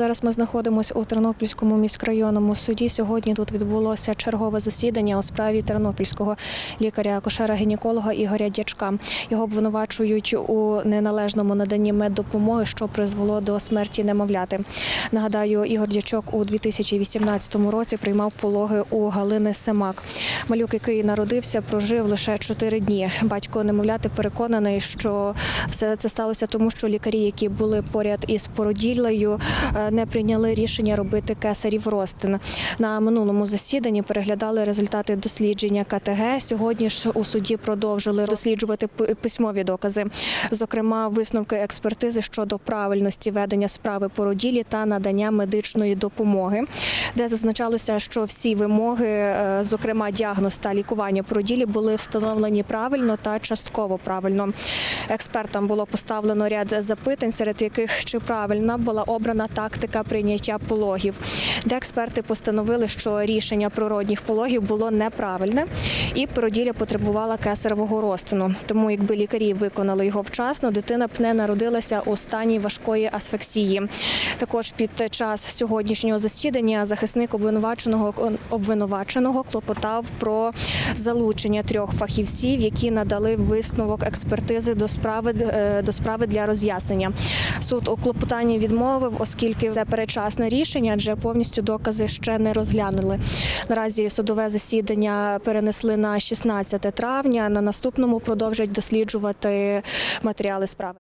Зараз ми знаходимося у Тернопільському міськрайонному суді. Сьогодні тут відбулося чергове засідання у справі тернопільського лікаря-акушера-гінеколога Ігоря Дячка. Його обвинувачують у неналежному наданні меддопомоги, що призвело до смерті немовляти. Нагадаю, Ігор Дячок у 2018 році приймав пологи у Галини Семак. Малюк, який народився, прожив лише 4 дні. Батько немовляти переконаний, що все це сталося тому, що лікарі, які були поряд із породіллею, е, не прийняли рішення робити кесарів розтин. На минулому засіданні переглядали результати дослідження КТГ. Сьогодні ж у суді продовжили досліджувати письмові докази, зокрема висновки експертизи щодо правильності ведення справи породілі та надання медичної допомоги, де зазначалося, що всі вимоги, е, зокрема діагноз та лікування породілі, були встановлені правильно та частково правильно. Експертам було поставлено ряд запитань, серед яких чи правильна була обрана тактика прийняття пологів, де експерти постановили, що рішення про родніх пологів було неправильне, і породілля потребувала кесаревого розтину. Тому, якби лікарі виконали його вчасно, дитина б не народилася у стані важкої асфексії. Також під час сьогоднішнього засідання захисник обвинуваченого обвинуваченого клопотав про залучення трьох фахівців, які надали висновок експертизи до справи е, до справи для роз'яснення. Суд у клопотанні відмовив, оскільки це перечасне рішення, адже повністю докази ще не розглянули. Наразі судове засідання перенесли на 16 травня. На наступному продовжать досліджувати матеріали справи.